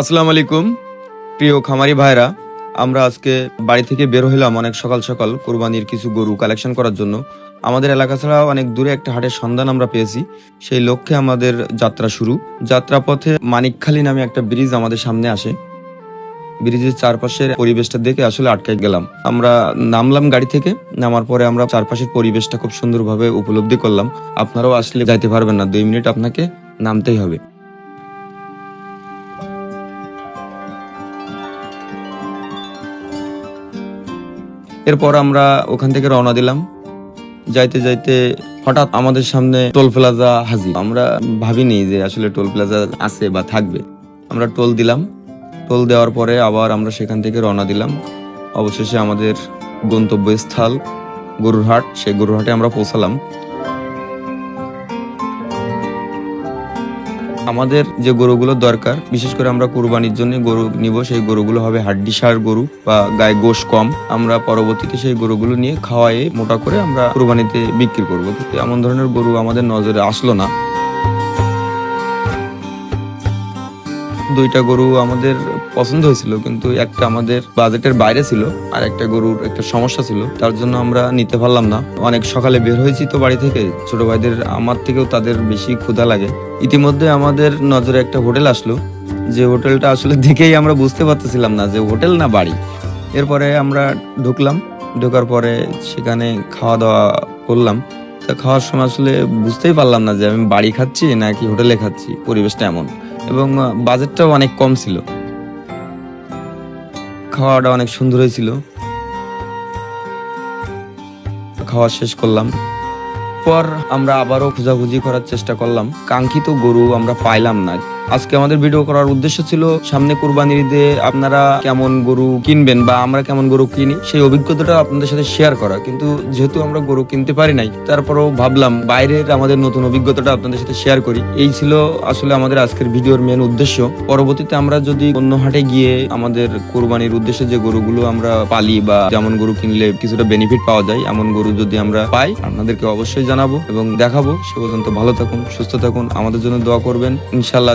আসসালামু আলাইকুম, প্রিয় খামারি ভাইরা আমরা আজকে বাড়ি থেকে বের হইলাম অনেক সকাল সকাল কোরবানির কিছু গরু কালেকশন করার জন্য। আমাদের এলাকা ছাড়া অনেক দূরে একটা হাটের সন্ধান আমরা পেয়েছি। সেই লক্ষ্যে আমাদের যাত্রা শুরু। যাত্রা পথে মানিকখালী নামে একটা ব্রিজ আমাদের সামনে আসে। ব্রিজের চারপাশের পরিবেশটা দেখে আসলে আটকে গেলাম। আমরা নামলাম গাড়ি থেকে, নামার পরে আমরা চারপাশের পরিবেশটা খুব সুন্দরভাবে উপলব্ধি করলাম। আপনারাও আসলে যাইতে পারবেন না, দুই মিনিট আপনাকে নামতেই হবে। এরপর আমরা ওখান থেকে রওনা দিলাম। যাইতে যাইতে হঠাৎ আমাদের সামনে টোল প্লাজা হাজির। আমরা ভাবিনি যে আসলে টোল প্লাজা আছে বা থাকবে। আমরা টোল দিলাম। টোল দেওয়ার পরে আবার আমরা সেখান থেকে রওনা দিলাম। অবশেষে আমাদের গন্তব্যস্থল গরুরহাট। সেই গরুরহাটে আমরা পৌঁছালাম। আমাদের যে গরুগুলো দরকার, বিশেষ করে আমরা কুরবানির জন্য গরু নিব, সেই গরুগুলো হবে হাড্ডি সার গরু বা গায়ে গোশ কম। আমরা পরবর্তীতে সেই গরুগুলো নিয়ে খাওয়ায়ে মোটা করে আমরা কুরবানিতে বিক্রি করব। এমন ধরনের গরু আমাদের নজরে আসলো না। দুইটা গরু আমাদের পছন্দ হয়েছিল, কিন্তু একটা আমাদের বাজেটের বাইরে ছিল আর একটা গরুর একটা সমস্যা ছিল। তার জন্য আমরা নিতে পারলাম না। অনেক সকালে বের হয়েছি তো বাড়ি থেকে। ছোট ভাইদের, আমার থেকেও তাদের বেশি ক্ষুধা লাগে। ইতিমধ্যে আমাদের নজরে একটা হোটেল আসলো। যে হোটেলটা আসলে দেখেই আমরা বুঝতে পারতেছিলাম না যে হোটেল না বাড়ি। এরপরে আমরা ঢুকলাম। ঢোকার পরে সেখানে খাওয়া দাওয়া করলাম। তা খাওয়ার সময় আসলে বুঝতেই পারলাম না যে আমি বাড়ি খাচ্ছি নাকি হোটেলে খাচ্ছি। পরিবেশটা এমন। এবং বাজেটটাও অনেক কম ছিল। খাওয়াটা অনেক সুন্দর হয়েছিল। খাওয়া শেষ করলাম। পর আমরা আবারও খোঁজাখুঁজি করার চেষ্টা করলাম। কাঙ্ক্ষিত গরু আমরা পাইলাম না। আজকে আমাদের ভিডিও করার উদ্দেশ্য ছিল, সামনে কোরবানির ঈদে আপনারা কেমন গরু কিনবেন বা আমরা কেমন গরু কিনি, সেই অভিজ্ঞতাটা আপনাদের সাথে শেয়ার করা। কিন্তু যেহেতু আমরা গরু কিনতে পারি নাই, তারপরেও ভাবলাম বাইরের আমাদের নতুন অভিজ্ঞতাটা আপনাদের সাথে শেয়ার করি। এই ছিল আসলে আমাদের আজকের ভিডিওর মেন উদ্দেশ্য। পরবর্তীতে আমরা যদি অন্য হাটে গিয়ে আমাদের কোরবানির উদ্দেশ্যে যে গরুগুলো আমরা পালি বা যেমন গরু কিনলে কিছুটা বেনিফিট পাওয়া যায়, এমন গরু যদি আমরা পাই, আপনাদেরকে অবশ্যই জানাব এবং দেখাবো। সে পর্যন্ত ভালো থাকুন, সুস্থ থাকুন, আমাদের জন্য দোয়া করবেন। ইনশাল্লাহ